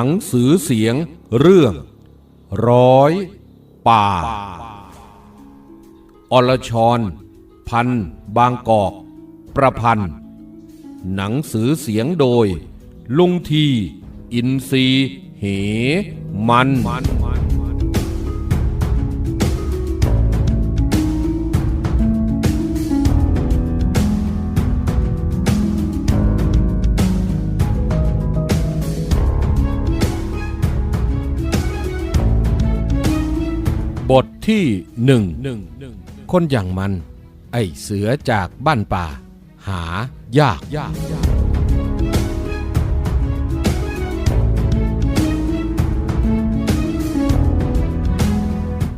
หนังสือเสียงเรื่อง ร้อย ป่า อรชร พัน บางกอก ประพันธ์ หนังสือเสียงโดย ลุงที อินซี เห มันมน ที่หนึ่งคนอย่างมัน ไอเสือจากบ้านป่า หายากยาก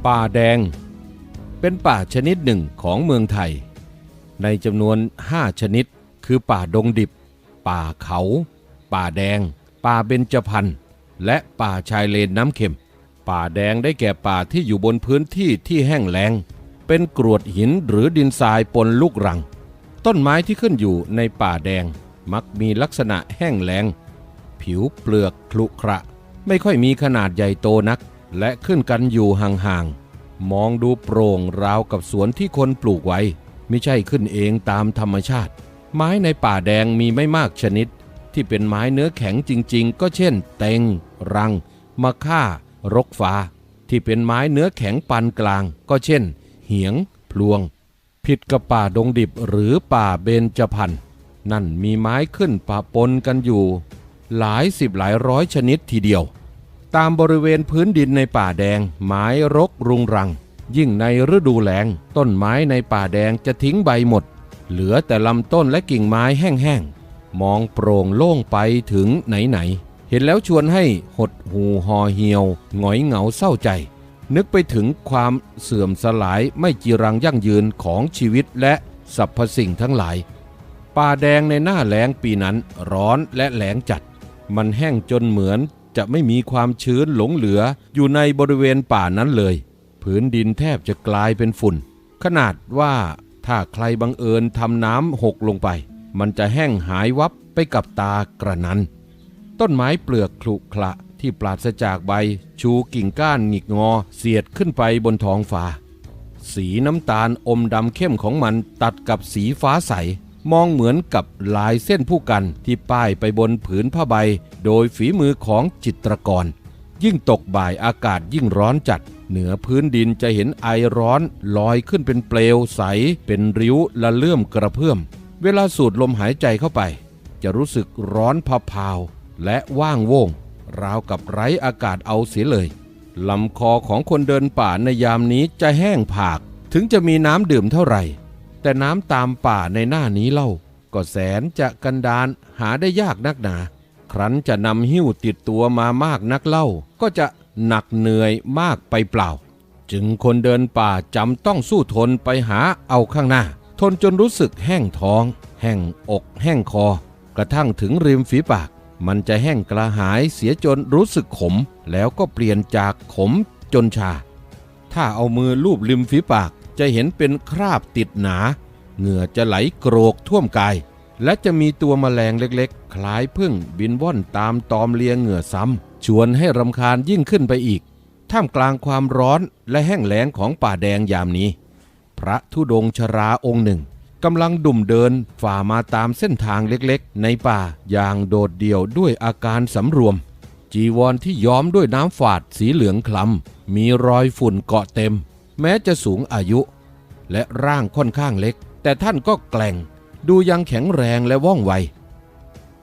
ป่าแดง เป็นป่าชนิดหนึ่งของเมืองไทย ในจำนวนห้าชนิด คือป่าดงดิบ ป่าเขา ป่าแดง ป่าเบญจพรรณและป่าชายเลนน้ำเค็ม ป่าแดงได้แก่ป่าที่อยู่บนพื้นที่ที่แห้งแล้ง เป็นกรวดหินหรือดินทรายปนลูกรัง ต้นไม้ที่ขึ้นอยู่ในป่าแดงมักมีลักษณะแห้งแล้ง ผิวเปลือกคลุขระ ไม่ค่อยมีขนาดใหญ่โตนัก และขึ้นกันอยู่ห่างๆ มองดูโปร่งราวกับสวนที่คนปลูกไว้ ไม่ใช่ขึ้นเองตามธรรมชาติ ไม้ในป่าแดงมีไม่มากชนิด ที่เป็นไม้เนื้อแข็งจริง ๆ ก็เช่น เต็ง รัง มะค่า รกฟ้า ที่เป็นไม้เนื้อแข็งปานกลาง ก็เช่น เหียง พลวง ผิดกับป่าดงดิบหรือป่าเบญจพรรณนั่นมีไม้ขึ้นปะปนกันอยู่ หลายสิบหลายร้อยชนิดทีเดียว ตามบริเวณพื้นดินในป่าแดง ไม้รกรุงรัง ยิ่งในฤดูแล้งต้นไม้ในป่าแดงจะทิ้งใบหมด เหลือแต่ลำต้นและกิ่งไม้แห้งๆมองโปร่งโล่งไปถึงไหนๆ เห็นแล้วชวนให้หดหูหอเหี่ยวหงอยเหงาเศร้าใจ นึกไปถึงความเสื่อมสลายไม่จีรังยั่งยืนของชีวิตและสรรพสิ่งทั้งหลาย ป่าแดงในหน้าแล้งปีนั้นร้อนและแหลงจัด มันแห้งจนเหมือนจะไม่มีความชื้นหลงเหลืออยู่ในบริเวณป่านั้นเลย ผืนดินแทบจะกลายเป็นฝุ่น ขนาดว่าถ้าใครบังเอิญทำน้ำหกลงไป มันจะแห้งหายวับไปกับตากระนั้น ต้นไม้เปลือกขรุขระที่ปราศจากใบ ชูกิ่งก้านหงิกงอ เสียดขึ้นไปบนท้องฟ้า สีน้ำตาลอมดำเข้มของมันตัดกับสีฟ้าใส มองเหมือนกับลายเส้นผู้กันที่ป้ายไปบนผืนผ้าใบ โดยฝีมือของจิตรกร ยิ่งตกบ่ายอากาศยิ่งร้อนจัด เหนือพื้นดินจะเห็นไอร้อนลอยขึ้นเป็นเปลวใส เป็นริ้วละเลื่อมกระเพื่อม เวลาสูดลมหายใจเข้าไป จะรู้สึกร้อนผาว และว่างโว่งราวกับไร้อากาศเอาเสียเลยลำคอของคนเดินป่าในยามนี้จะแห้งผาก ถึงจะมีน้ำดื่มเท่าไหร่ แต่น้ำตามป่าในหน้านี้เล่า ก็แสนจะกันดานหาได้ยากนักหนา ครั้นจะนำหิ้วติดตัวมามากนักเล่า ก็จะหนักเหนื่อยมากไปเปล่า จึงคนเดินป่าจำต้องสู้ทนไปหาเอาข้างหน้า ทนจนรู้สึกแห้งท้อง แห้งอก แห้งคอ กระทั่งถึงริมฝีปาก มันจะแห้งกระหายเสียจนรู้สึกขม แล้วก็เปลี่ยนจากขมจนชา ถ้าเอามือลูบริมฝีปากจะเห็นเป็นคราบติดหนา เหงื่อจะไหลโกรกท่วมกาย และจะมีตัวแมลงเล็กๆ คล้ายพึ่งบินว่อนตามตอมเลียงเหงื่อซ้ำ ชวนให้รำคาญยิ่งขึ้นไปอีก ท่ามกลางความร้อนและแห้งแล้งของป่าแดงยามนี้ พระธุดงชราองค์หนึ่ง กำลังดุ่มเดินฝ่ามาตามเส้นทางเล็กๆ ในป่าอย่างโดดเดี่ยวด้วยอาการสำรวม จีวรที่ย้อมด้วยน้ำฝาดสีเหลืองคล้ำมีรอยฝุ่นเกาะเต็ม แม้จะสูงอายุ และร่างค่อนข้างเล็ก แต่ท่านก็แกล่ง ดูยังแข็งแรงและว่องไว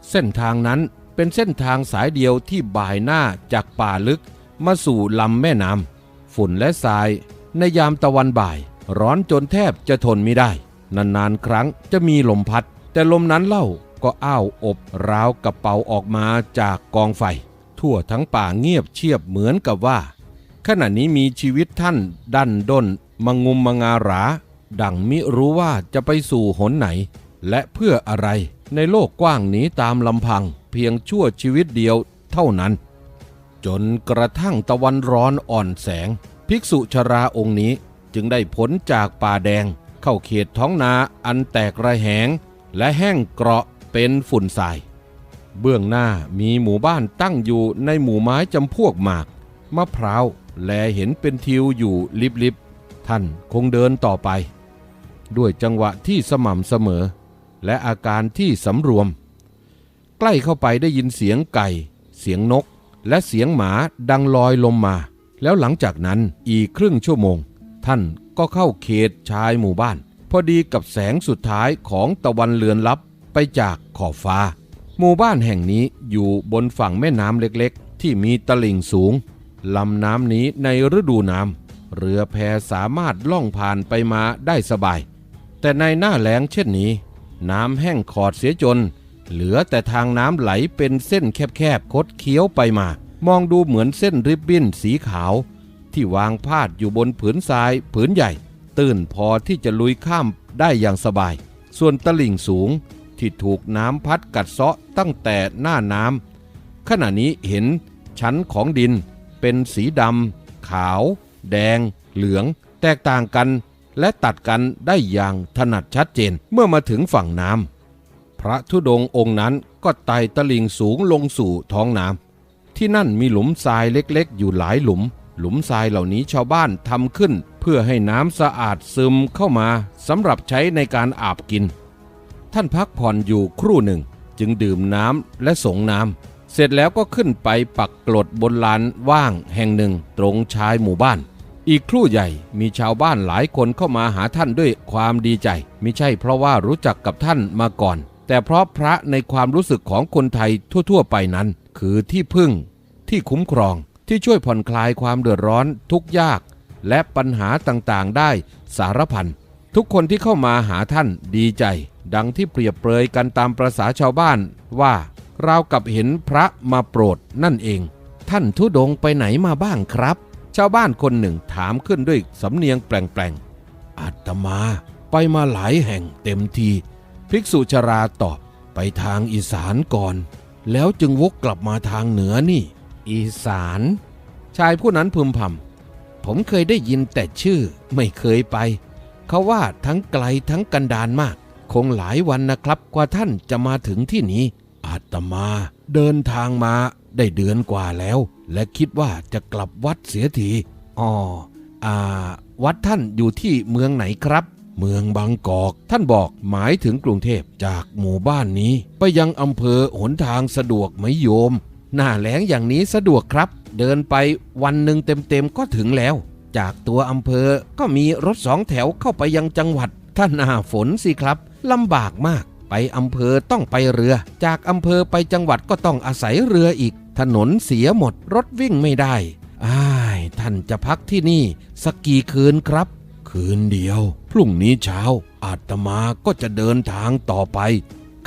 เส้นทางนั้นเป็นเส้นทางสายเดียวที่บ่ายหน้าจากป่าลึกมาสู่ลำแม่น้ำฝุ่นและทรายในยามตะวันบ่าย ร้อนจนแทบจะทนไม่ได้ นานๆครั้งจะมีลมพัด แต่ลมนั้นเล่าก็อ้าวอบราวกับเป่าออกมาจากกองไฟ ทั่วทั้งป่าเงียบเชียบเหมือนกับว่า ขณะนี้มีชีวิตท่านดันด้นมังงุมมังารา ดังมิรู้ว่าจะไปสู่หนไหน และเพื่ออะไรในโลกกว้างนี้ตามลำพังเพียงชั่วชีวิตเดียวเท่านั้น จนกระทั่งตะวันร้อนอ่อนแสง ภิกษุชราองค์นี้จึงได้พ้นจากป่าแดง เข้าเขตท้องนาอันแตกระแหง และแห้งเกราะเป็นฝุ่นทราย เบื้องหน้ามีหมู่บ้านตั้งอยู่ในหมู่ไม้จำพวกหมาก มะพร้าว แลเห็นเป็นทิวอยู่ลิบๆ ท่านคงเดินต่อไป ด้วยจังหวะที่สม่ำเสมอ และอาการที่สำรวม ใกล้เข้าไปได้ยินเสียงไก่ เสียงนก และเสียงหมาดังลอยลมมา แล้วหลังจากนั้นอีกครึ่งชั่วโมง ท่านก็เข้าเขตชายหมู่บ้าน พอดีกับแสงสุดท้ายของตะวันเลือนลับไปจากขอบฟ้า หมู่บ้านแห่งนี้อยู่บนฝั่งแม่น้ำเล็กๆ ที่มีตลิ่งสูงลำน้ำนี้ในฤดูน้ำเรือแพสามารถล่องผ่านไปมาได้สบาย แต่ในหน้าแล้งเช่นนี้ น้ำแห้งขอดเสียจน เหลือแต่ทางน้ำไหลเป็นเส้นแคบๆคดเคี้ยวไปมา มองดูเหมือนเส้นริบบิ้นสีขาว ที่วางพาดอยู่บนผืนทรายผืนใหญ่ ตื้นพอที่จะลุยข้ามได้อย่างสบาย ส่วนตลิ่งสูงที่ถูกน้ำพัดกัดเซาะตั้งแต่หน้าน้ำขณะนี้เห็นชั้นของดินเป็นสีดำขาว แดง เหลือง แตกต่างกันและตัดกันได้อย่างถนัดชัดเจนเมื่อมาถึงฝั่งน้ำพระธุดงองค์นั้นก็ไต่ตลิ่งสูงลงสู่ท้องน้ำที่นั่นมีหลุมทรายเล็กๆ อยู่หลายหลุม หลุมทรายเหล่านี้ชาวบ้านทำขึ้น เพื่อให้น้ำสะอาดซึมเข้ามาสำหรับใช้ในการอาบกิน ท่านพักผ่อนอยู่ครู่หนึ่ง จึงดื่มน้ำและสงน้ำเสร็จแล้วก็ขึ้นไปปักกลดบนลานว่างแห่งหนึ่งตรงชายหมู่บ้าน อีกครู่ใหญ่มีชาวบ้านหลายคนเข้ามาหาท่านด้วยความดีใจไม่ใช่เพราะว่ารู้จักกับท่านมาก่อน แต่เพราะพระในความรู้สึกของคนไทยทั่ว ๆ ไปนั้น คือที่พึ่งที่คุ้มครอง ที่ช่วยผ่อนคลายความเดือดร้อนทุกยาก และปัญหาต่างๆ ได้สารพันทุกคนที่เข้ามาหาท่านดีใจ ดังที่เปรียบเปรยกันตามประษาชาวบ้านว่าเราวกับเห็นพระมาโปรดนั่นเอง ท่านทุดงไปไหนมาบ้างครับ ชาวบ้านคนหนึ่งถามขึ้นด้วยสำเนียงแปลงๆอาตมาไปมาหลายแห่งเต็มที ภิกษุชราตอบไปทางอีสานก่อน แล้วจึงวกกลับมาทางเหนือนี่ อีสาน ชายผู้นั้นพึมพำผมเคยได้ยินแต่ชื่อไม่เคยไป เขาว่าทั้งไกลทั้งกันดานมาก คงหลายวันนะครับกว่าท่านจะมาถึงที่นี้ อาตมาเดินทางมาได้เดือนกว่าแล้ว และคิดว่าจะกลับวัดเสียทีอ๋ออ่า วัดท่านอยู่ที่เมืองไหนครับ เมืองบางกอก ท่านบอกหมายถึงกรุงเทพจากหมู่บ้านนี้ ไปยังอำเภอหนทางสะดวกไหมโยม หน้าแหลงอย่างนี้สะดวกครับ เดินไปวันหนึ่งเต็มๆก็ถึงแล้ว จากตัวอำเภอก็มีรถสองแถวเข้าไปยังจังหวัด ถ้าหน้าฝนสิครับลำบากมาก ไปอำเภอต้องไปเรือ จากอำเภอไปจังหวัดก็ต้องอาศัยเรืออีก ถนนเสียหมดรถวิ่งไม่ได้อ้ายท่านจะพักที่นี่ สักกี่คืนครับ คืนเดียว พรุ่งนี้เช้า อาตมาก็จะเดินทางต่อไป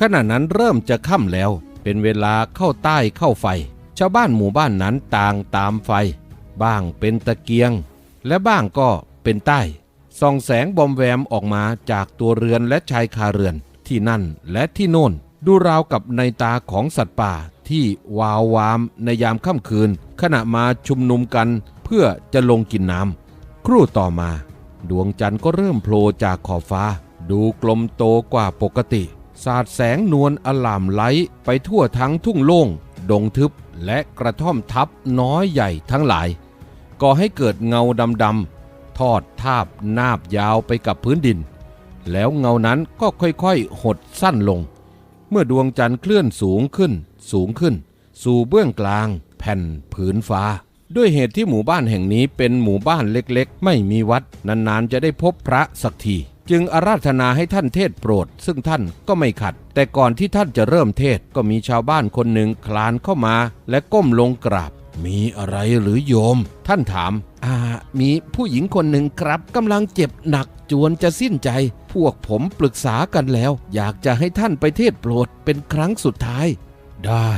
ขณะนั้นเริ่มจะค่ำแล้ว เป็นเวลาเข้าใต้เข้าไฟ ชาวบ้านหมู่บ้านนั้นต่างตามไฟ บ้างเป็นตะเกียง และบ้างก็เป็นใต้ ส่องแสงบอมแวมออกมาจากตัวเรือนและชายคาเรือนที่นั่นและที่โน่น ดูราวกับในตาของสัตว์ป่าที่วาววามในยามค่ำคืน ขณะมาชุมนุมกันเพื่อจะลงกินน้ำครู่ต่อมา ดวงจันทร์ก็เริ่มโผล่จากขอบฟ้า ดูกลมโตกว่าปกติ สาดแสงนวลอลามไล้ไปทั่วทั้งทุ่งโล่ง ดงทึบและกระท่อมทับน้อยใหญ่ทั้งหลาย ก่อให้เกิดเงาดำๆทอดทาบนาบยาวไปกับพื้นดิน แล้วเงานั้นก็ค่อยๆ หดสั้นลง เมื่อดวงจันทร์เคลื่อนสูงขึ้น สูงขึ้น สู่เบื้องกลาง แผ่นผืนฟ้า ด้วยเหตุที่หมู่บ้านแห่งนี้เป็นหมู่บ้านเล็กๆ ไม่มีวัดนานๆจะได้พบพระสักที จึงอาราธนาให้ท่านเทศโปรด ซึ่งท่านก็ไม่ขัด แต่ก่อนที่ท่านจะเริ่มเทศก็มีชาวบ้านคนหนึ่งคลานเข้ามา และก้มลงกราบ มีอะไรหรือโยม ท่านถาม อ่า มีผู้หญิงคนหนึ่งครับกำลังเจ็บหนักจวนจะสิ้นใจ พวกผมปรึกษากันแล้ว อยากจะให้ท่านไปเทศโปรดเป็นครั้งสุดท้าย ได้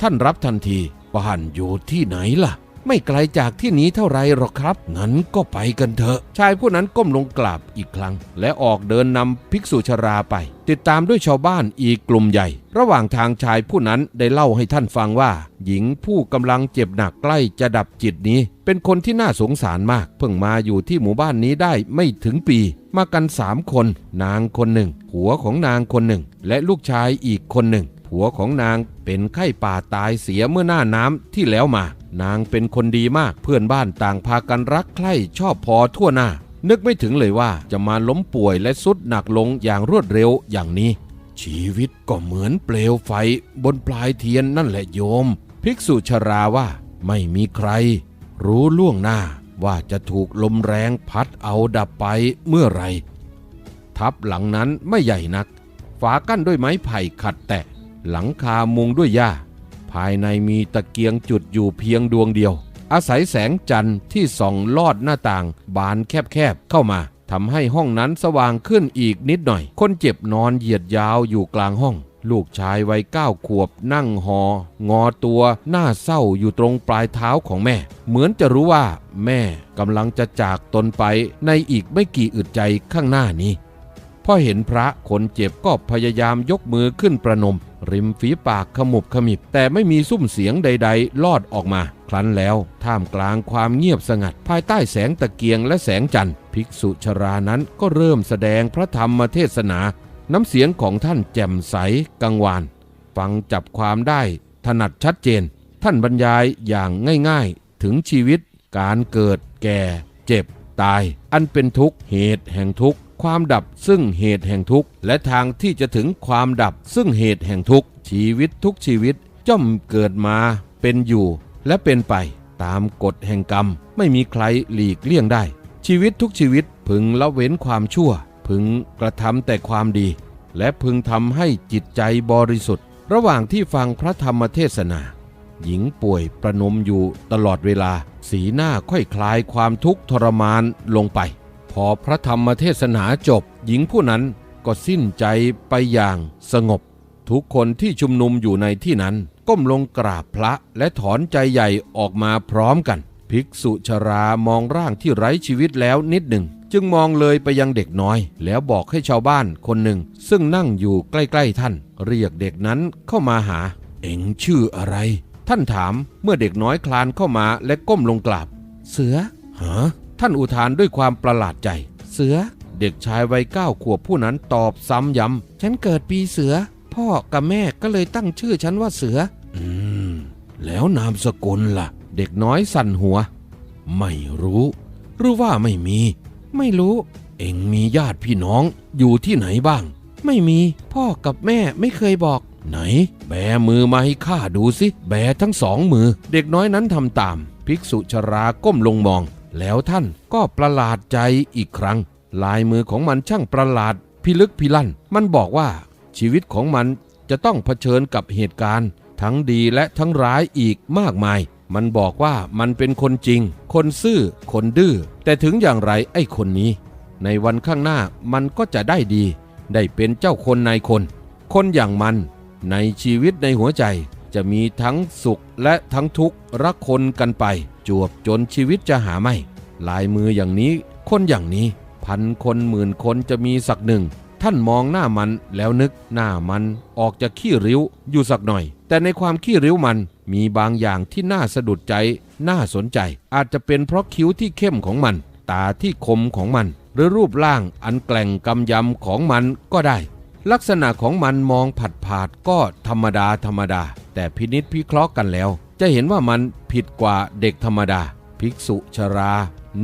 ท่านรับทันทีบ้านอยู่ที่ไหนล่ะ ไม่ไกลจากที่นี้เท่าไรหรอกครับ งั้นก็ไปกันเถอะ ชายผู้นั้นก้มลงกราบอีกครั้ง และออกเดินนำภิกษุชราไป ติดตามด้วยชาวบ้านอีกกลุ่มใหญ่ ระหว่างทางชายผู้นั้นได้เล่าให้ท่านฟังว่า หญิงผู้กำลังเจ็บหนักใกล้จะดับจิตนี้ เป็นคนที่น่าสงสารมาก เพิ่งมาอยู่ที่หมู่บ้านนี้ได้ไม่ถึงปี มากันสามคน นางคนหนึ่ง หัวของนางคนหนึ่ง และลูกชายอีกคนหนึ่งผัวของนางเป็นไข้ป่าตายเสียเมื่อหน้าน้ำที่แล้วมา นางเป็นคนดีมากเพื่อนบ้านต่างพากันรักใคร่ชอบพอทั่วหน้า นึกไม่ถึงเลยว่าจะมาล้มป่วยและสุดหนักลงอย่างรวดเร็วอย่างนี้ ชีวิตก็เหมือนเปลวไฟบนปลายเทียนนั่นแหละโยม ภิกษุชราว่าไม่มีใคร รู้ล่วงหน้าว่าจะถูกลมแรงพัดเอาดับไปเมื่อไหรทับหลังนั้นไม่ใหญ่นัก ฝากั้นด้วยไม้ไผ่ขัดแตะ หลังคามุงด้วยหญ้า ภายในมีตะเกียงจุดอยู่เพียงดวงเดียว อาศัยแสงจันทร์ที่ส่องลอดหน้าต่าง บานแคบๆเข้ามาทำให้ห้องนั้นสว่างขึ้นอีกนิดหน่อย คนเจ็บนอนเหยียดยาวอยู่กลางห้อง ลูกชายวัยเก้าขวบนั่งหองอตัวหน้าเศร้าอยู่ตรงปลายเท้าของแม่ เหมือนจะรู้ว่า แม่กำลังจะจากตนไปในอีกไม่กี่อึดใจข้างหน้านี้ พอเห็นพระคนเจ็บก็พยายามยกมือขึ้นประนม ริมฝีปากขมุบขมิบ แต่ไม่มีซุ้มเสียงใด ๆ ลอดออกมา ครั้นแล้วท่ามกลางความเงียบสงัด ภายใต้แสงตะเกียงและแสงจันทร์ภิกษุชรานั้นก็เริ่มแสดงพระธรรมเทศนา น้ำเสียงของท่านแจ่มใสกังวาน ฟังจับความได้ ถนัดชัดเจน ท่านบรรยายอย่างง่ายๆ ถึงชีวิต การเกิด แก่ เจ็บ ตาย อันเป็นทุกข์เหตุแห่งทุกข์ ความดับซึ่งเหตุแห่งทุกข์และทางที่จะถึงความดับซึ่งเหตุแห่งทุกข์ชีวิตทุกชีวิตย่อมเกิดมา เป็นอยู่ และเป็นไป ตามกฎแห่งกรรม ไม่มีใครหลีกเลี่ยงได้ ชีวิตทุกชีวิตพึงละเว้นความชั่ว พึงกระทำแต่ความดี และพึงทำให้จิตใจบริสุทธิ์ ระหว่างที่ฟังพระธรรมเทศนา หญิงป่วยประนมอยู่ตลอดเวลา สีหน้าค่อยคลายความทุกข์ทรมานลงไป อพระธรรมเทศนาจบ หญิงผู้นั้นก็สิ้นใจไปอย่างสงบ ทุกคนที่ชุมนุมอยู่ในที่นั้น ก้มลงกราบพระและถอนใจใหญ่ออกมาพร้อมกัน ภิกษุชรามองร่างที่ไร้ชีวิตแล้วนิดหนึ่ง จึงมองเลยไปยังเด็กน้อย แล้วบอกให้ชาวบ้านคนหนึ่ง ซึ่งนั่งอยู่ใกล้ๆท่าน เรียกเด็กนั้นเข้ามาหา เอ็งชื่ออะไร ท่านถามเมื่อเด็กน้อยคลานเข้ามาและก้มลงกราบ เสือฮะ ท่านอุทานด้วยความประหลาดใจ เสือ เด็กชายวัยเก้าขวบผู้นั้นตอบซ้ำย้ำฉันเกิดปีเสือ พ่อกับแม่ก็เลยตั้งชื่อฉันว่าเสือ อืม แล้วนามสกุลล่ะ เด็กน้อยสั่นหัว ไม่รู้ หรือว่าไม่มี ไม่รู้ เอ็งมีญาติพี่น้องอยู่ที่ไหนบ้าง ไม่มีพ่อกับแม่ไม่เคยบอกไหน แบมือมาให้ข้าดูสิ แบทั้งสองมือ เด็กน้อยนั้นทำตาม ภิกษุชราก้มลงมอง แล้วท่านก็ประหลาดใจอีกครั้ง ลายมือของมันช่างประหลาด พิลึกพิลั่น มันบอกว่าชีวิตของมันจะต้องเผชิญกับเหตุการณ์ ทั้งดีและทั้งร้ายอีกมากมาย มันบอกว่ามันเป็นคนจริง คนซื่อ คนดื้อ แต่ถึงอย่างไรไอ้คนนี้ ในวันข้างหน้ามันก็จะได้ดี ได้เป็นเจ้าคนนายคน คนอย่างมัน ในชีวิตในหัวใจจะมีทั้งสุขและทั้งทุกข์รักคนกันไป จวบจนชีวิตจะหาไม่ ลายมืออย่างนี้คนอย่างนี้ พันคนหมื่นคนจะมีสักหนึ่ง ท่านมองหน้ามันแล้วนึกหน้ามันออกจะขี้ริ้วอยู่สักหน่อย แต่ในความขี้ริ้วมันมีบางอย่างที่น่าสะดุดใจ น่าสนใจ อาจจะเป็นเพราะคิ้วที่เข้มของมัน ตาที่คมของมัน หรือรูปร่างอันแกล่งกำยำของมันก็ได้ ลักษณะของมันมองผัดผาดก็ธรรมดาธรรมดา แต่พินิษพิเคราะห์กันแล้ว จะเห็นว่ามันผิดกว่าเด็กธรรมดา ภิกษุชรา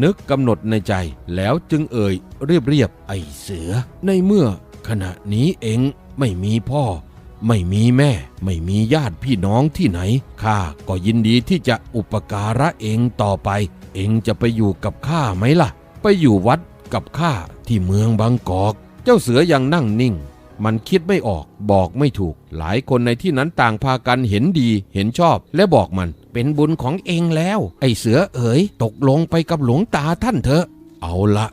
นึกกำหนดในใจ แล้วจึงเอ่ยเรียบเรียบๆไอเสือ ในเมื่อขณะนี้เองไม่มีพ่อ ไม่มีแม่ ไม่มีญาติพี่น้องที่ไหนข้าก็ยินดีที่จะอุปการะเองต่อไป เองจะไปอยู่กับข้าไหมล่ะ ไปอยู่วัดกับข้าที่เมืองบางกอก เจ้าเสือยังนั่งนิ่ง มันคิดไม่ออกบอกไม่ถูก หลายคนในที่นั้นต่างพากันเห็นดีเห็นชอบ และบอกมันเป็นบุญของเองแล้ว ไอ้เสือเอ๋ย ตกลงไปกับหลวงตาท่านเถอะ เอาละ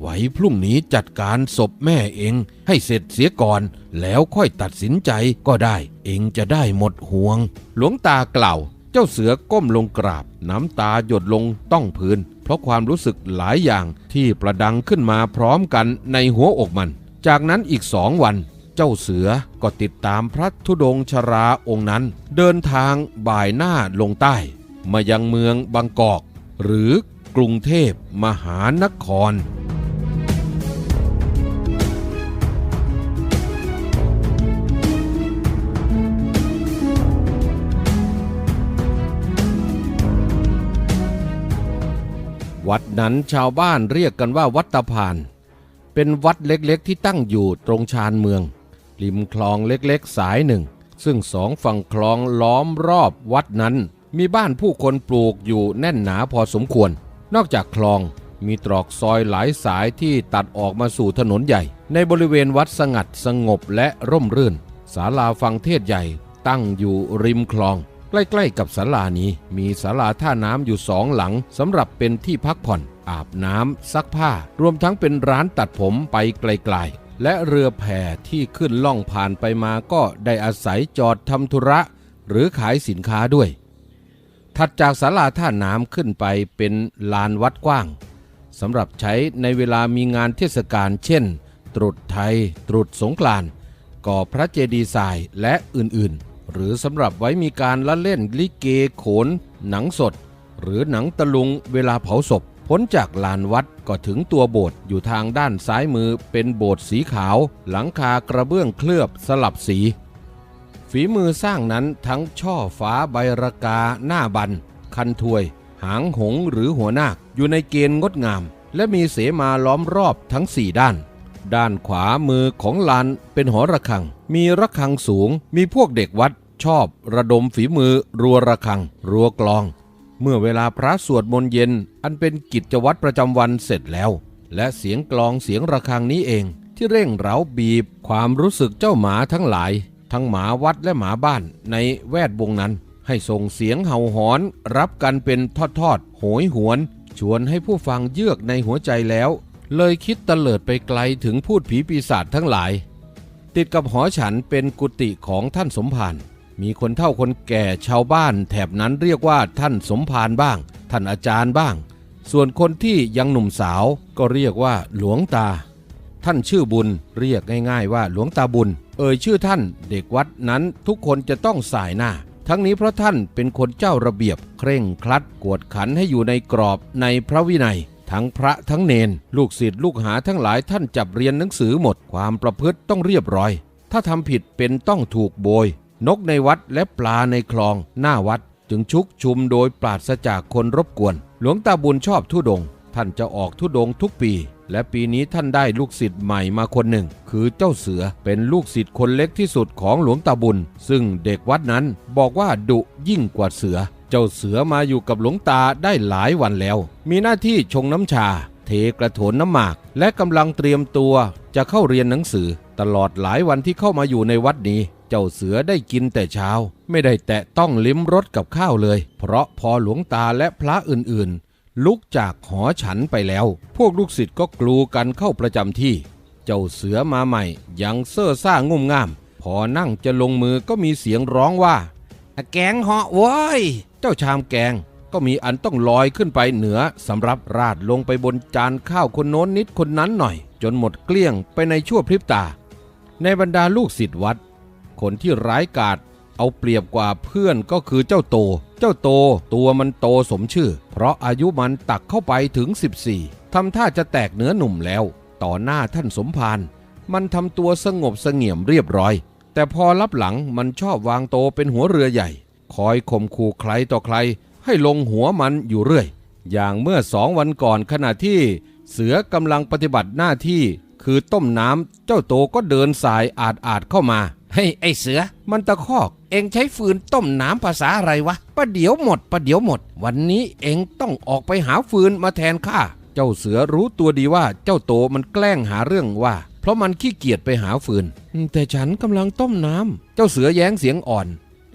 ไว้พรุ่งนี้จัดการศพแม่เอง ให้เสร็จเสียก่อน แล้วค่อยตัดสินใจก็ได้ เองจะได้หมดห่วง หลวงตากล่าว เจ้าเสือก้มลงกราบ น้ำตาหยดลงต้องพื้น เพราะความรู้สึกหลายอย่างที่ประดังขึ้นมาพร้อมกันในหัวอกมัน จากนั้นอีกสองวันเจ้าเสือก็ติดตามพระธุดงชราองค์นั้น เดินทางบ่ายหน้าลงใต้ มายังเมืองบางกอก หรือกรุงเทพมหานคร วัดนั้นชาวบ้านเรียกกันว่าวัดตะพาน เป็นวัดเล็กๆ ที่ตั้งอยู่ตรงชานเมือง ริมคลองเล็กๆ สายหนึ่ง ซึ่งสองฝั่งคลองล้อมรอบวัดนั้น มีบ้านผู้คนปลูกอยู่แน่นหนาพอสมควร นอกจากคลองมีตรอกซอยหลายสายที่ตัดออกมาสู่ถนนใหญ่ ในบริเวณวัดสงัดสงบและร่มรื่นศาลาฟังเทศใหญ่ตั้งอยู่ริมคลอง ใกล้ๆกับศาลานี้มีศาลาท่าน้ำอยู่สองหลังสำหรับเป็นที่พักผ่อน อาบน้ำซักผ้า รวมทั้งเป็นร้านตัดผมไปไกลๆ และเรือแพที่ขึ้นล่องผ่านไปมาก็ได้อาศัยจอดทำธุระ หรือขายสินค้าด้วย ถัดจากศาลาท่าน้ำขึ้นไปเป็นลานวัดกว้างสำหรับใช้ในเวลามีงานเทศกาลเช่น ตรุษไทย ตรุษสงกรานต์ก่อพระเจดีย์ทรายและอื่นๆ หรือสำหรับไว้มีการละเล่นลิเกโขน หนังสด หรือหนังตะลุงเวลาเผาศพ พ้นจากลานวัดก็ถึงตัวโบสถ์อยู่ทางด้านซ้ายมือเป็นโบสถ์สีขาว หลังคากระเบื้องเคลือบสลับสี ฝีมือสร้างนั้นทั้งช่อฟ้าใบระกาหน้าบัน คันถวย หางหงหรือหัวนาคอยู่ในเกณฑ์งดงาม และมีเสมาล้อมรอบทั้งสี่ด้านด้านขวามือของลานเป็นหอระฆัง มีระฆังสูง มีพวกเด็กวัด ชอบระดมฝีมือ รัวระฆัง รัวกลอง เมื่อเวลาพระสวดมนต์เย็น อันเป็นกิจวัตรประจำวันเสร็จแล้ว และเสียงกลองเสียงระฆังนี้เอง ที่เร่งเร้าบีบ ความรู้สึกเจ้าหมาทั้งหลาย ทั้งหมาวัดและหมาบ้านในแวดวงนั้น ให้ส่งเสียงเห่าหอน รับกันเป็นทอดๆโหยหวน ชวนให้ผู้ฟังเยือกในหัวใจแล้ว เลยคิดตะเลิดไปไกลถึงพูดผีปีศาจทั้งหลายติดกับหอฉันเป็นกุฏิของท่านสมภาร มีคนเฒ่าคนแก่ชาวบ้านแถบนั้นเรียกว่าท่านสมภารบ้าง ท่านอาจารย์บ้าง ส่วนคนที่ยังหนุ่มสาวก็เรียกว่าหลวงตา ท่านชื่อบุญเรียกง่ายๆว่าหลวงตาบุญ เอ่ยชื่อท่านเด็กวัดนั้นทุกคนจะต้องสายหน้า ทั้งนี้เพราะท่านเป็นคนเจ้าระเบียบเคร่งครัดกวดขันให้อยู่ในกรอบในพระวินัยทั้งพระทั้งเนน ลูกศิษย์ลูกหาทั้งหลายท่านจับเรียนหนังสือหมดความประพฤติต้องเรียบร้อย ถ้าทำผิดเป็นต้องถูกโบย นกในวัดและปลาในคลองหน้าวัดจึงชุกชุมโดยปราศจากคนรบกวน หลวงตาบุญชอบทุดง ท่านจะออกทุดงทุกปี และปีนี้ท่านได้ลูกศิษย์ใหม่มาคนหนึ่ง คือเจ้าเสือเป็นลูกศิษย์คนเล็กที่สุดของหลวงตาบุญ ซึ่งเด็กวัดนั้นบอกว่าดุยิ่งกว่าเสือ เจ้าเสือมาอยู่กับหลวงตาได้หลายวันแล้ว มีหน้าที่ชงน้ำชา เทกระโถนน้ำหมาก และกำลังเตรียมตัวจะเข้าเรียนหนังสือ ตลอดหลายวันที่เข้ามาอยู่ในวัดนี้ เจ้าเสือได้กินแต่เช้า ไม่ได้แตะต้องลิ้มรสกับข้าวเลย เพราะพอหลวงตาและพระอื่นๆ ลุกจากหอฉันไปแล้ว พวกลูกศิษย์ก็กลูกันเข้าประจำที่ เจ้าเสือมาใหม่ ยังเซ่อซ่างุ่มง่าม พอนั่งจะลงมือก็มีเสียงร้องว่าแกงเหาะเว้ย เจ้าชามแกงก็มีอันต้องลอยขึ้นไปเหนือสำหรับราดลงไปบนจานข้าวคนโน้นนิดคนนั้นหน่อย จนหมดเกลี้ยงไปในชั่วพริบตา ในบรรดาลูกศิษย์วัด คนที่ร้ายกาจเอาเปรียบกว่าเพื่อนก็คือเจ้าโต เจ้าโตตัวมันโตสมชื่อ เพราะอายุมันตักเข้าไปถึง 14ทำท่าจะแตกเนื้อหนุ่มแล้ว ต่อหน้าท่านสมภารมันทำตัวสงบเสงี่ยมเรียบร้อย แต่พอรับหลังมันชอบวางโตเป็นหัวเรือใหญ่ คอยข่มขู่ใครต่อใคร ให้ลงหัวมันอยู่เรื่อย อย่างเมื่อสองวันก่อนขณะที่ เสือกำลังปฏิบัติหน้าที่ คือต้มน้ำเจ้าโตก็เดินสายอาดอาดๆเข้ามาเฮ้ยไอเสือ มันตะคอก เองใช้ฟืนต้มน้ำภาษาอะไรวะประเดี๋ยวหมดประเดี๋ยวหมด วันนี้เองต้องออกไปหาฟืนมาแทนข้าเจ้าเสือรู้ตัวดีว่าเจ้าโตมันแกล้งหาเรื่องว่า เพราะมันขี้เกียจไปหาฟืน แต่ฉันกำลังต้มน้ำเจ้าเสือแย้งเสียงอ่อน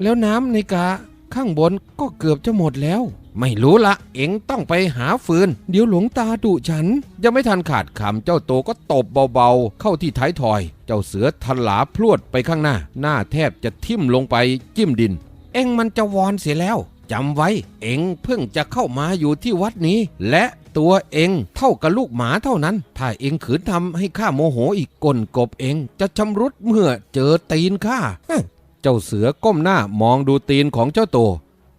แล้วน้ำในกาข้างบนก็เกือบจะหมดแล้ว ไม่รู้ละ เอ็งต้องไปหาฟืน เดี๋ยวหลวงตาดุฉัน ยังไม่ทันขาดคำเจ้าโตก็ตบเบาๆ เข้าที่ท้ายทอย เจ้าเสือทลาพรวดไปข้างหน้า หน้าแทบจะทิ่มลงไปจิ้มดิน เอ็งมันจะวอนเสียแล้วจำไว้ เอ็งเพิ่งจะเข้ามาอยู่ที่วัดนี้ และตัวเอ็งเท่ากับลูกหมาเท่านั้น ถ้าเอ็งขืนทำให้ข้าโมโหอีกก้นกบเอ็งจะชำรุดเมื่อเจอตีนข้า เจ้าเสือก้มหน้ามองดูตีนของเจ้าโต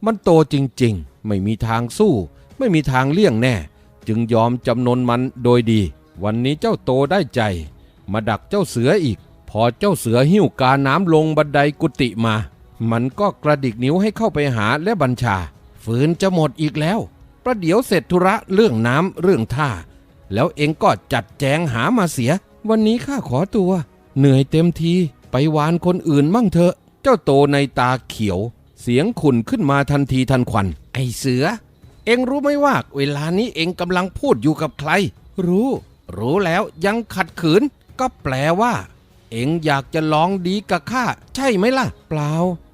มันโตจริง ๆ ไม่มีทางสู้ ไม่มีทางเลี่ยงแน่ จึงยอมจำนนมันโดยดี วันนี้เจ้าโตได้ใจ มาดักเจ้าเสืออีก พอเจ้าเสือหิ้วกาน้ำลงบันไดกุฏิมา มันก็กระดิกนิ้วให้เข้าไปหาและบัญชา ฝืนจะหมดอีกแล้ว ประเดี๋ยวเสร็จธุระเรื่องน้ำเรื่องท่า แล้วเองก็จัดแจงหามาเสีย วันนี้ข้าขอตัว เหนื่อยเต็มทีไปวานคนอื่นมั่งเถอะ เจ้าโตในตาเขียว สียงขุนขึ้นมาทันทีทันควัน ไอเสือ เองรู้ไหมว่า เวลานี้เองกำลังพูดอยู่กับใคร รู้ รู้แล้วยังขัดขืน ก็แปลว่า เองอยากจะลองดีกับข้าใช่ไหมล่ะ เปล่า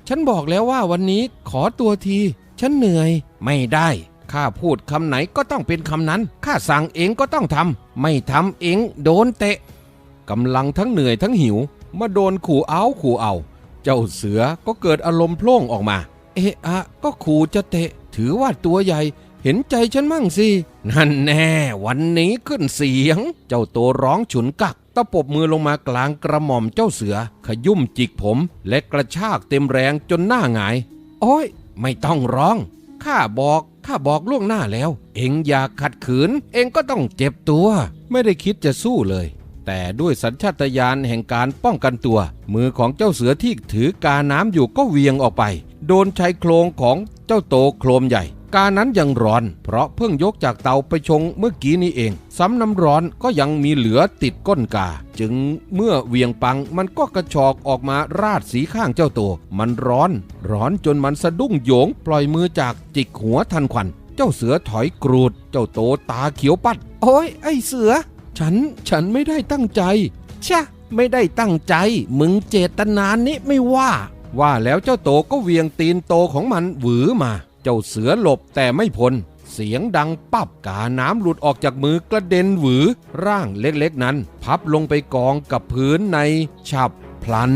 ฉันบอกแล้วว่าวันนี้ขอตัวที ฉันเหนื่อย ไม่ได้ข้าพูดคำไหนก็ต้องเป็นคำนั้น ข้าสั่งเองก็ต้องทำ ไม่ทำเองโดนเตะ กำลังทั้งเหนื่อยทั้งหิว มาโดนขู่เอาขู่เอา เจ้าเสือก็เกิดอารมณ์โพล่งออกมา เอะอะก็ขู่จะเตะ ถือว่าตัวใหญ่ เห็นใจฉันมั่งสิ นั่นแน่ วันนี้ขึ้นเสียง เจ้าตัวร้องฉุนกักตะปบมือลงมากลางกระหม่อมเจ้าเสือ ขยุ่มจิกผม และกระชากเต็มแรงจนหน้าหงาย โอ้ย ไม่ต้องร้อง ข้าบอก ข้าบอกล่วงหน้าแล้ว เอ็งอยากขัดขืน เอ็งก็ต้องเจ็บตัว ไม่ได้คิดจะสู้เลย แต่ด้วยสัญชาตญาณแห่งการป้องกันตัว มือของเจ้าเสือที่ถือกาน้ำอยู่ก็เวียงออกไป โดนชายโครงของเจ้าโตโครมใหญ่ กานั้นยังร้อน เพราะเพิ่งยกจากเตาไปชงเมื่อกี้นี้เอง ซ้ำน้ำร้อนก็ยังมีเหลือติดก้นกา จึงเมื่อเวียงปังมันก็กระชอกออกมาราดสีข้างเจ้าโต มันร้อน ร้อนจนมันสะดุ้งโยง ปล่อยมือจากจิกหัวทันควัน เจ้าเสือถอยกรูด เจ้าโตตาเขียวปัด โอ้ยไอเสือ ฉันฉันไม่ได้ตั้งใจชะไม่ได้ตั้งใจ มึงเจตนานี้ไม่ว่า ว่าแล้วเจ้าโตก็เวียงตีนโตของมันหวือมา เจ้าเสือหลบแต่ไม่พ้นเสียงดังปับกาน้ำหลุดออกจากมือกระเด็นหวือ ร่างเล็กๆนั้น พับลงไปกองกับพื้นในฉับพลัน